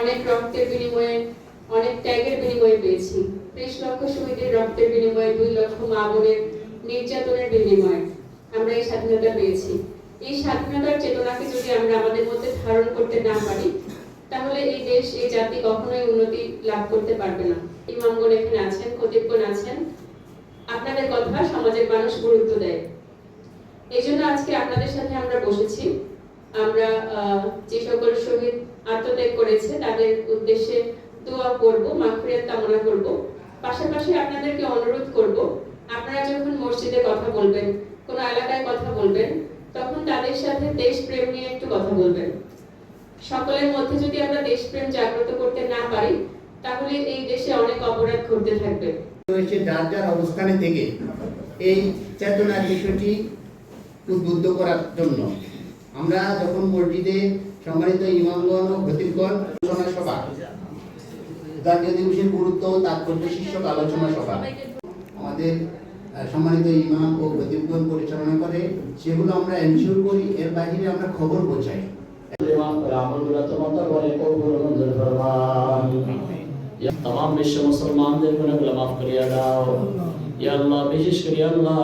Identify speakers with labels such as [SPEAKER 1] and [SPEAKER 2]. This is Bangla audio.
[SPEAKER 1] অনেক রক্তের বিনিময়ে, অনেক ত্যাগের বিনিময়ে পেয়েছি। ত্রিশ লক্ষ শহীদের রক্তের বিনিময়ে, দুই লক্ষ মা বোনের নির্যাতনের বিনিময়ে আমরা এই স্বাধীনতা পেয়েছি। এই স্বাধীনতার চেতনাকে যদি আমরা আমাদের মধ্যে ধারণ করতে না পারি, তাহলে এই দেশ, এই জাতি কখনোই উন্নতি লাভ করতে পারবে না। ইমামগণ এখানে আছেন খতিবগণ আছেন। আপনাদের কথা সমাজের মানুষ গুরুত্ব দেয়। এই জন্য আজকে আপনাদের সাথে আমরা বসেছি। আমরা যে সকল শহীদ আত্মত্যাগ করেছে, তাদের উদ্দেশ্যে দোয়া করব, মাগফিরাত কামনা করব। পাশাপাশি আপনাদেরকে অনুরোধ করব, আপনারা যখন মসজিদে কথা বলবেন, কোন এলাকায় কথা বলবেন, তখন তাদের সাথে দেশপ্রেম নিয়ে একটু কথা বলবেন। সকলের মধ্যে যদি আমরা দেশপ্রেম জাগ্রত করতে না পারি, তাহলে এই দেশে অনেক অপরাধ ঘটতে থাকবে।
[SPEAKER 2] রয়েছে যার যার অবস্থানে থেকে এই চেতনার বিষয়টি উদ্বুদ্ধ করার জন্য। আমরা যখন মসজিদে সম্মানিত ইমামগণ ও খতিবগণ আলোচনা সভা, জাতীয় দিবসের গুরুত্ব তাৎপর্য শীর্ষক আলোচনা সভা, আমাদের সম্মানিত ইমাম ও খতিবগণ পরিচালনা করে সেগুলো আমরা এনশিওর করি, এর বাইরে আমরা খবর পৌঁছাই।
[SPEAKER 3] তমাম বিশ্ব মুসলমানদের মনে গুণাগুলো মাফ করিয়া দাও ইয়াল্লাহ বিশেষ করিয়া আল্লাহ।